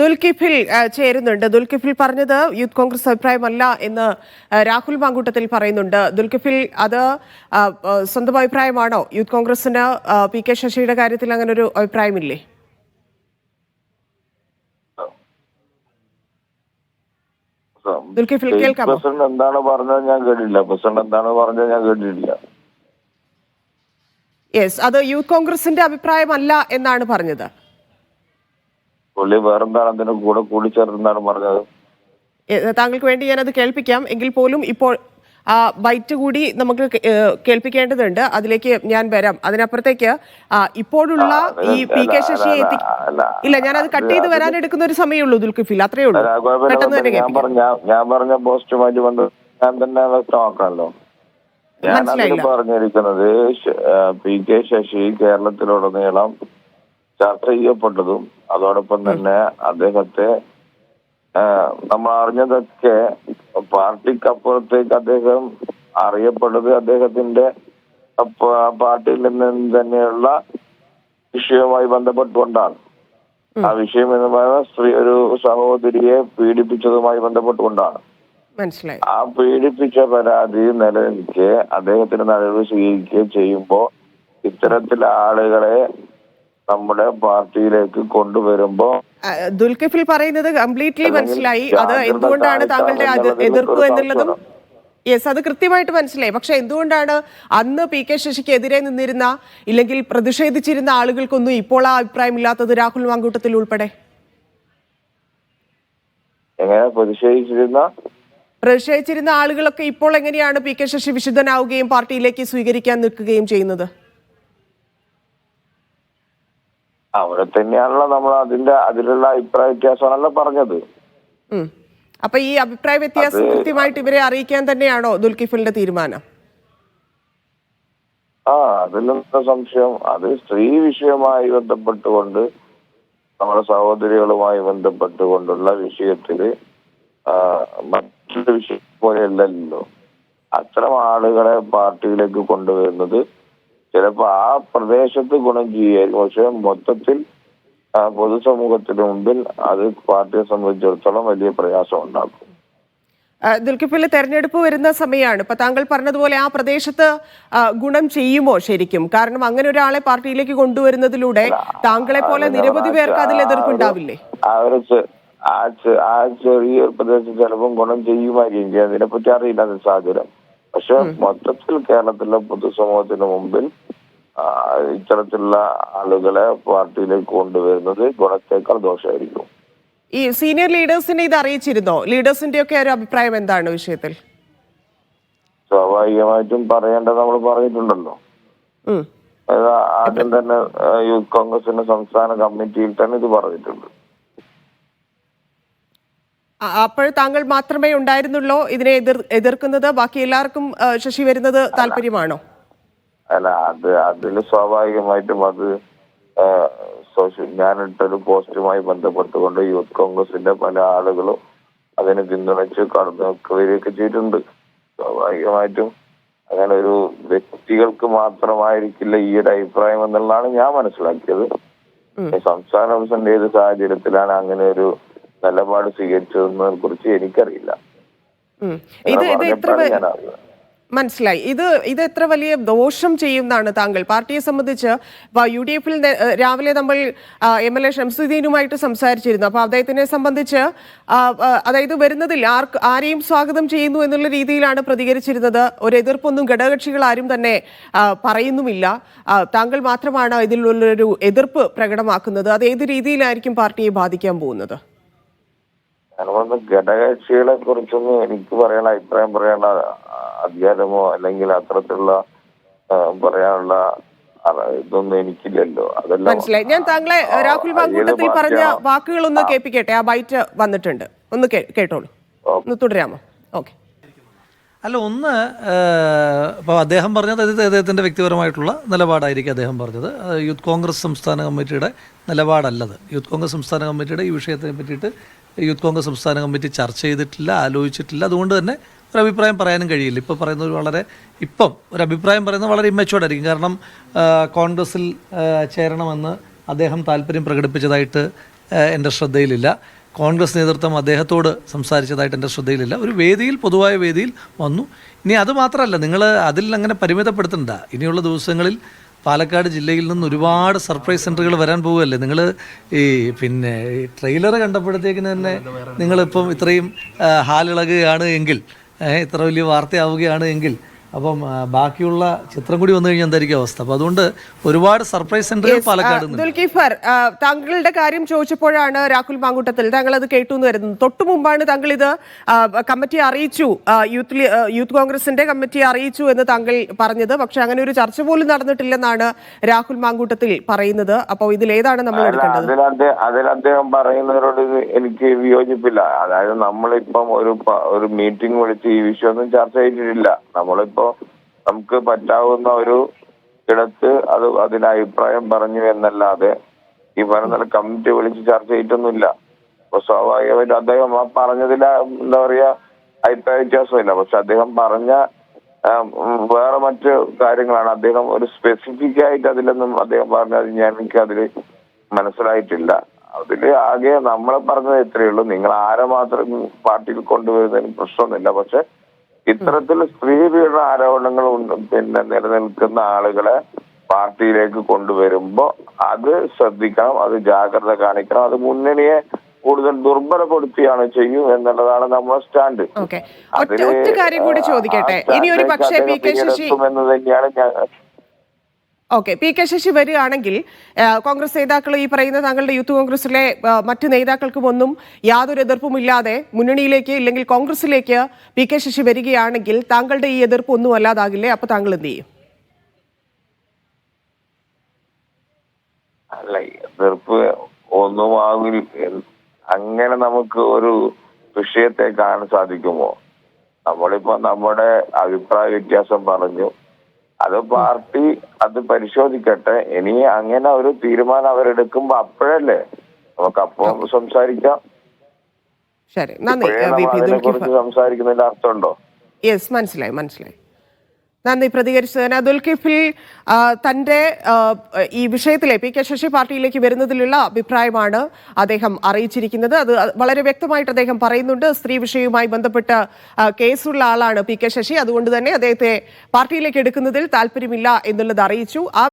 ദുൽകിഫിൽ ചേരുന്നുണ്ട്. ദുൽകിഫിൽ പറഞ്ഞത് യൂത്ത് കോൺഗ്രസ് അഭിപ്രായമല്ല എന്ന് രാഹുൽ മാങ്കൂട്ടത്തിൽ പറയുന്നുണ്ട്. ദുൽകിഫിൽ അത് സ്വന്തം അഭിപ്രായമാണോ? യൂത്ത് കോൺഗ്രസിന് പി കെ ശശിയുടെ കാര്യത്തിൽ അങ്ങനെ ഒരു അഭിപ്രായമില്ലേ? ദുൽഖിഫിൽ കേൾക്കാം പ്രസിഡന്റ് എന്താണ് പറഞ്ഞത് ഞാൻ കേട്ടില്ല പ്രസിഡന്റ് എന്താണ് പറഞ്ഞത് ഞാൻ കേട്ടിട്ടില്ല. യെസ് അത് യൂത്ത് കോൺഗ്രസിന്റെ അഭിപ്രായമല്ല എന്നാണ് പറഞ്ഞത്. പുള്ളി വേറെന്താണ് അതിന്റെ കൂടെ കൂടിച്ചേർന്നാണ് പറഞ്ഞത്? താങ്കൾക്ക് വേണ്ടി ഞാനത് കേൾപ്പിക്കാം. എങ്കിൽ പോലും ഇപ്പോൾ ആ ബൈറ്റ് കൂടി നമുക്ക് കേൾപ്പിക്കേണ്ടതുണ്ട്. അതിലേക്ക് ഞാൻ വരാം. അതിനപ്പുറത്തേക്ക് ഇപ്പോഴുള്ള ഈ പി കെ ശശി ശശിയെ ഞാൻ എത്തി ഇല്ല ഞാനത് കട്ട് ചെയ്ത് വരാൻ എടുക്കുന്ന ഒരു സമയമുള്ളൂ ദുൽഖിഫിൽ അത്രേ ഉള്ളൂ. മനസ്സിലായി പെട്ടെന്ന് തന്നെ ഞാൻ പറഞ്ഞ ഞാൻ- ഞാൻ പോസ്റ്റുമായിട്ട് ബന്ധം ഞാൻ തന്നെ വ്യക്തമാക്കാമല്ലോ. ഞാൻ പറഞ്ഞിരിക്കുന്നത് പി കെ ശശി കേരളത്തിലുടനീളം ചർച്ച ചെയ്യപ്പെട്ടതും അതോടൊപ്പം തന്നെ അദ്ദേഹത്തെ നമ്മൾ അറിഞ്ഞതൊക്കെ പാർട്ടിക്കപ്പുറത്തേക്ക് അദ്ദേഹം അറിയപ്പെട്ടത് അദ്ദേഹത്തിന്റെ പാർട്ടിയിൽ നിന്ന് തന്നെയുള്ള വിഷയവുമായി ബന്ധപ്പെട്ടുകൊണ്ടാണ്. ആ വിഷയം എന്ന് പറയുന്നത് സ്ത്രീ ഒരു സഹോദരിയെ പീഡിപ്പിച്ചതുമായി ബന്ധപ്പെട്ടുകൊണ്ടാണ്. മനസ്സിലായി. ആ പീഡിപ്പിച്ച പരാതി നിലനിൽക്കെ അദ്ദേഹത്തിന് നടപടി സ്വീകരിക്കുകയും ചെയ്യുമ്പോൾ ഇത്തരത്തിലെ ആളുകളെ നമ്മുടെ പാർട്ടിയിലേക്ക് കൊണ്ടുവരുമ്പോ ദുൽഖിഫിൽ പറയുന്നത് കംപ്ലീറ്റ്ലി മനസ്സിലായി. അത് എന്തുകൊണ്ടാണ് താങ്കളുടെ എതിർപ്പ് എന്നുള്ളതും യെസ് അത് കൃത്യമായിട്ട് മനസ്സിലായി. പക്ഷെ എന്തുകൊണ്ടാണ് അന്ന് പി കെ ശശിക്ക് എതിരെ നിന്നിരുന്ന ഇല്ലെങ്കിൽ പ്രതിഷേധിച്ചിരുന്ന ആളുകൾക്കൊന്നും ഇപ്പോൾ ആ അഭിപ്രായം ഇല്ലാത്തത് രാഹുൽ മാങ്കൂട്ടത്തിൽ ഉൾപ്പെടെ? എങ്ങനെ പ്രതിഷേധിച്ചിരുന്ന? പ്രതിഷേധിച്ചിരുന്ന ആളുകളൊക്കെ ഇപ്പോൾ എങ്ങനെയാണ് പി കെ ശശി വിശുദ്ധനാവുകയും പാർട്ടിയിലേക്ക് സ്വീകരിക്കാൻ നിൽക്കുകയും ചെയ്യുന്നത്? അവിടെ തന്നെയാണല്ലോ നമ്മൾ അതിന്റെ അതിലുള്ള അഭിപ്രായ വ്യത്യാസമാണല്ലോ പറഞ്ഞത്. അപ്പൊ ഈ അഭിപ്രായ വ്യത്യാസം കൃത്യമായിട്ട് ഇവരെ അറിയിക്കാൻ തന്നെയാണോ ദുൽഖിഫിന്റെ തീരുമാനം? ആ അതിലെന്താ സംശയം. അത് സ്ത്രീ വിഷയമായി ബന്ധപ്പെട്ടുകൊണ്ട് നമ്മുടെ സഹോദരികളുമായി ബന്ധപ്പെട്ടുകൊണ്ടുള്ള വിഷയത്തിൽ മറ്റൊരു വിഷയം പോലെയല്ലല്ലോ. അത്തരം ആളുകളെ പാർട്ടിയിലേക്ക് കൊണ്ടുവരുന്നത് ചിലപ്പോ ആ പ്രദേശത്ത് ഗുണം ചെയ്യുമായിരിക്കും. പക്ഷെ മൊത്തത്തിൽ പൊതുസമൂഹത്തിന് മുമ്പിൽ അത് പാർട്ടിയെ സംബന്ധിച്ചിടത്തോളം വലിയ പ്രയാസം ഉണ്ടാക്കും. ദുൽഖിപ്പിള്ളി തെരഞ്ഞെടുപ്പ് വരുന്ന സമയമാണ് ഇപ്പൊ താങ്കൾ പറഞ്ഞതുപോലെ ആ പ്രദേശത്ത് ഗുണം ചെയ്യുമോ ശരിക്കും? കാരണം അങ്ങനെ ഒരാളെ പാർട്ടിയിലേക്ക് കൊണ്ടുവരുന്നതിലൂടെ താങ്കളെ പോലെ നിരവധി പേർക്ക് അതിൽ എതിർപ്പുണ്ടാവില്ലേ ആ ചെറിയ പ്രദേശത്ത് ചിലപ്പം ഗുണം ചെയ്യുമായിരിക്കും. അതിനെപ്പറ്റി അറിയില്ല അത് സാഹചര്യം. പക്ഷെ മൊത്തത്തിൽ കേരളത്തിലെ പൊതുസമൂഹത്തിന് മുമ്പിൽ ഇത്തരത്തിലുള്ള ആളുകളെ പാർട്ടിയിലേക്ക് കൊണ്ടുവരുന്നത് ഗുണത്തേക്കാൾ ദോഷമായിരിക്കും. ഈ സീനിയർ ലീഡേഴ്സിനെ ഇത് അറിയിച്ചിരുന്നോ? ലീഡേഴ്സിന്റെ ഒക്കെ ഒരു അഭിപ്രായം എന്താണ് വിഷയത്തിൽ? സ്വാഭാവികമായിട്ടും പറയേണ്ടത് നമ്മൾ പറഞ്ഞിട്ടുണ്ടല്ലോ. ആദ്യം തന്നെ യൂത്ത് കോൺഗ്രസിന്റെ സംസ്ഥാന കമ്മിറ്റിയിൽ തന്നെ ഇത് പറഞ്ഞിട്ടുണ്ട്. അപ്പോൾ താങ്കൾ മാത്രമേ ഉണ്ടായിരുന്നുള്ളോ ഇതിനെ എതിർ എതിർക്കുന്നത്? ബാക്കി എല്ലാവർക്കും ശശി വരുന്നത് താല്പര്യമാണോ? അല്ല അത് അതിൽ സ്വാഭാവികമായിട്ടും അത് സോഷ്യൽ ഞാനിട്ടൊരു പോസ്റ്റുമായി ബന്ധപ്പെട്ടുകൊണ്ട് യൂത്ത് കോൺഗ്രസിന്റെ പല ആളുകളും അതിനെ പിന്തുണച്ച് കടന്നു വരികയൊക്കെ ചെയ്തിട്ടുണ്ട്. സ്വാഭാവികമായിട്ടും അങ്ങനെ ഒരു വ്യക്തികൾക്ക് മാത്രമായിരിക്കില്ല ഈ ഒരു അഭിപ്രായം എന്നുള്ളതാണ് ഞാൻ മനസ്സിലാക്കിയത്. സംസ്ഥാന പ്രസിഡന്റ് ഏത് സാഹചര്യത്തിലാണ് അങ്ങനെ ഒരു നിലപാട് സ്വീകരിച്ചതെന്നതിനെ കുറിച്ച് എനിക്കറിയില്ല. ഇത് ഇത് എത്ര മനസ്സിലായി. ഇത് ഇത് എത്ര വലിയ ദോഷം ചെയ്യുന്നതാണ് താങ്കൾ. പാർട്ടിയെ സംബന്ധിച്ച് യു ഡി എഫിൽ രാവിലെ നമ്മൾ എം എൽ എ ഷംസുദ്ദീനുമായിട്ട് സംസാരിച്ചിരുന്നു. അപ്പൊ അദ്ദേഹത്തിനെ സംബന്ധിച്ച് അതായത് വരുന്നതിൽ ആർക്ക് ആരെയും സ്വാഗതം ചെയ്യുന്നു എന്നുള്ള രീതിയിലാണ് പ്രതികരിച്ചിരുന്നത്. ഒരു എതിർപ്പൊന്നും ഘടകകക്ഷികൾ ആരും തന്നെ പറയുന്നുമില്ല. താങ്കൾ മാത്രമാണ് ഇതിലുള്ളൊരു എതിർപ്പ് പ്രകടമാക്കുന്നത്. അത് ഏത് രീതിയിലായിരിക്കും പാർട്ടിയെ ബാധിക്കാൻ പോകുന്നത്? അതുകൊണ്ട് ഘടകകക്ഷികളെ കുറിച്ചൊന്നും എനിക്ക് പറയാനുള്ള അഭിപ്രായം പറയാനുള്ള അധികാരമോ അല്ലെങ്കിൽ അത്തരത്തിലുള്ള പറയാനുള്ള ഇതൊന്നും എനിക്കില്ലല്ലോ. അതെല്ലാം മനസ്സിലായി. ഞാൻ താങ്കളെ രാഹുൽ മാങ്കൂട്ടത്തിൽ പറഞ്ഞ? വാക്കുകളൊന്ന് കേൾപ്പിക്കട്ടെ? ആ ബൈറ്റ് വന്നിട്ടുണ്ട്. ഒന്ന് കേട്ടോളൂ. ഒന്ന് തുടരാമോ? ഓക്കെ. അല്ല ഒന്ന് ഇപ്പോൾ അദ്ദേഹം പറഞ്ഞത് അതായത് അദ്ദേഹത്തിന്റെ വ്യക്തിപരമായിട്ടുള്ള നിലപാടായിരിക്കും അദ്ദേഹം പറഞ്ഞത്. യൂത്ത് കോൺഗ്രസ് സംസ്ഥാന കമ്മിറ്റിയുടെ നിലപാടല്ലത്. യൂത്ത് കോൺഗ്രസ് സംസ്ഥാന കമ്മിറ്റിയുടെ ഈ വിഷയത്തെ പറ്റിയിട്ട് യൂത്ത് കോൺഗ്രസ് സംസ്ഥാന കമ്മിറ്റി ചർച്ച ചെയ്തിട്ടില്ല ആലോചിച്ചിട്ടില്ല. അതുകൊണ്ട് തന്നെ ഒരു അഭിപ്രായം പറയാനും കഴിയില്ല. ഇപ്പോൾ പറയുന്നത് വളരെ ഇപ്പം ഒരു അഭിപ്രായം പറയുന്നത് വളരെ ഇമ്മച്ചുവേർഡ് ആയിരിക്കും. കാരണം കോൺഗ്രസിൽ ചേരണമെന്ന് അദ്ദേഹം താല്പര്യം പ്രകടിപ്പിച്ചതായിട്ട് എന്റെ ശ്രദ്ധയിലില്ല. കോൺഗ്രസ് നേതൃത്വം അദ്ദേഹത്തോട് സംസാരിച്ചതായിട്ട് എന്റെ ശ്രദ്ധയിലില്ല. ഒരു വേദിയിൽ പൊതുവായ വേദിയിൽ വന്നു. ഇനി അത് മാത്രമല്ല നിങ്ങൾ അതിൽ അങ്ങനെ പരിമിതപ്പെടുത്തണ്ട. ഇനിയുള്ള ദിവസങ്ങളിൽ പാലക്കാട് ജില്ലയിൽ നിന്ന് ഒരുപാട് സർപ്രൈസ് സെന്ററുകൾ വരാൻ പോവുകയല്ലേ? നിങ്ങൾ ഈ പിന്നെ ഈ ട്രെയിലർ കണ്ടപ്പോഴത്തേക്കിന് തന്നെ നിങ്ങളിപ്പം ഇത്രയും ഹാലിളകുകയാണ് എങ്കിൽ ഇത്ര വലിയ വാർത്തയാവുകയാണ് എങ്കിൽ അപ്പം ബാക്കിയുള്ള ചിത്രം കൂടി വന്നു കഴിഞ്ഞാൽ എന്തായിരിക്കും അവസ്ഥ? അപ്പം അതുകൊണ്ട് ഒരുപാട് സർപ്രൈസ് സെന്ററുകൾ പാലക്കാട് ദുൽഖിഫർ താങ്കളുടെ കാര്യം ചോദിച്ചപ്പോഴാണ് രാഹുൽ മാങ്കൂട്ടത്തിൽ താങ്കൾ അത് കേട്ടു എന്ന് വരുന്നത്. തൊട്ടു മുമ്പാണ് താങ്കൾ ഇത് കമ്മിറ്റി അറിയിച്ചു യൂത്ത് യൂത്ത് കോൺഗ്രസിന്റെ കമ്മിറ്റി അറിയിച്ചു എന്ന് താങ്കൾ പറഞ്ഞത്. പക്ഷെ അങ്ങനെ ഒരു ചർച്ച പോലും നടന്നിട്ടില്ലെന്നാണ് രാഹുൽ മാങ്കൂട്ടത്തിൽ പറയുന്നത്. അപ്പോൾ ഇതിൽ ഏതാണ് നമ്മൾ എടുക്കേണ്ടത്? അതിൽ അദ്ദേഹം പറയുന്നവരോട് എനിക്ക് വിയോജിപ്പില്ല. അതായത് നമ്മളിപ്പം ഒരു ഒരു മീറ്റിംഗ് വിളിച്ച് ഈ വിഷയമൊന്നും ചർച്ച ചെയ്തിട്ടില്ല. നമ്മളിപ്പോ നമുക്ക് പറ്റാവുന്ന ഒരു ഇടത്ത് അത് അതിന് അഭിപ്രായം പറഞ്ഞു എന്നല്ലാതെ ഈ പറയുന്ന കമ്മിറ്റി വിളിച്ച് ചർച്ച ചെയ്തിട്ടൊന്നുമില്ല. അപ്പൊ സ്വാഭാവികമായിട്ട് അദ്ദേഹം ആ പറഞ്ഞതിൽ എന്താ പറയാ അഭിപ്രായ വ്യത്യാസമില്ല. പക്ഷെ അദ്ദേഹം പറഞ്ഞ വേറെ മറ്റ് കാര്യങ്ങളാണ്. അദ്ദേഹം ഒരു സ്പെസിഫിക് ആയിട്ട് അതിലൊന്നും അദ്ദേഹം പറഞ്ഞത് ഞാൻ എനിക്ക് അതിൽ മനസ്സിലായിട്ടില്ല. അതിൽ ആകെ നമ്മൾ പറഞ്ഞത് ഇത്രയേ ഉള്ളൂ. നിങ്ങൾ ആരെ മാത്രം പാർട്ടിയിൽ കൊണ്ടുവരുന്നതിന് പ്രശ്നമൊന്നുമില്ല. പക്ഷെ ഇത്തരത്തിൽ സ്ത്രീ പീഡന ആരോപണങ്ങൾ പിന്നെ നിലനിൽക്കുന്ന ആളുകളെ പാർട്ടിയിലേക്ക് കൊണ്ടുവരുമ്പോ അത് ശ്രദ്ധിക്കണം അത് ജാഗ്രത കാണിക്കണം അത് മുന്നണിയെ കൂടുതൽ ദുർബലപ്പെടുത്തിയാണ് ചെയ്യൂ എന്നുള്ളതാണ് നമ്മുടെ സ്റ്റാൻഡ്. അതിന് ഒറ്റ ഒറ്റ കാര്യം കൂടി ചോദിക്കട്ടെ? ഇനി ഒരു പക്ഷേ പി കെ ശശി എന്ന് തന്നെയാണ് ഞാൻ ഓക്കെ പി കെ ശശി വരികയാണെങ്കിൽ കോൺഗ്രസ് നേതാക്കൾ ഈ പറയുന്ന താങ്കളുടെ യൂത്ത് കോൺഗ്രസിലെ മറ്റു നേതാക്കൾക്കും ഒന്നും യാതൊരു എതിർപ്പുമില്ലാതെ മുന്നണിയിലേക്ക് ഇല്ലെങ്കിൽ കോൺഗ്രസിലേക്ക് പി കെ ശശി വരികയാണെങ്കിൽ താങ്കളുടെ ഈ എതിർപ്പ് ഒന്നും അല്ലാതാകില്ലേ? അപ്പൊ താങ്കൾ എന്ത് ചെയ്യും? അല്ല എതിർപ്പ് ഒന്നും ആകില്ല അങ്ങനെ നമുക്ക് ഒരു വിഷയത്തെ കാണാൻ സാധിക്കുമോ? നമ്മളിപ്പോ നമ്മുടെ അഭിപ്രായ വ്യത്യാസം പറഞ്ഞു അത് പാർട്ടി അത് പരിശോധിക്കട്ടെ. ഇനി അങ്ങനെ ഒരു തീരുമാനം അവരെടുക്കുമ്പോ അപ്പോഴല്ലേ നമുക്ക് അപ്പം സംസാരിക്കാം. ശരി. നന്ദി അതിനെ കുറിച്ച് സംസാരിക്കുന്നതിന്റെ അർത്ഥമുണ്ടോ? യെസ് മനസ്സിലായി മനസ്സിലായി. നന്ദി പ്രതികരിച്ചതിന്. ദുൽഖിഫിൽ തന്റെ ഈ വിഷയത്തിലെ പി കെ ശശി പാർട്ടിയിലേക്ക് വരുന്നതിലുള്ള അഭിപ്രായമാണ് അദ്ദേഹം അറിയിച്ചിരിക്കുന്നത്. അത് വളരെ വ്യക്തമായിട്ട് അദ്ദേഹം പറയുന്നുണ്ട്. സ്ത്രീ വിഷയവുമായി ബന്ധപ്പെട്ട കേസുള്ള ആളാണ് പി കെ ശശി. അതുകൊണ്ട് തന്നെ അദ്ദേഹത്തെ പാർട്ടിയിലേക്ക് എടുക്കുന്നതിൽ താല്പര്യമില്ല എന്നുള്ളത് അറിയിച്ചു. ആ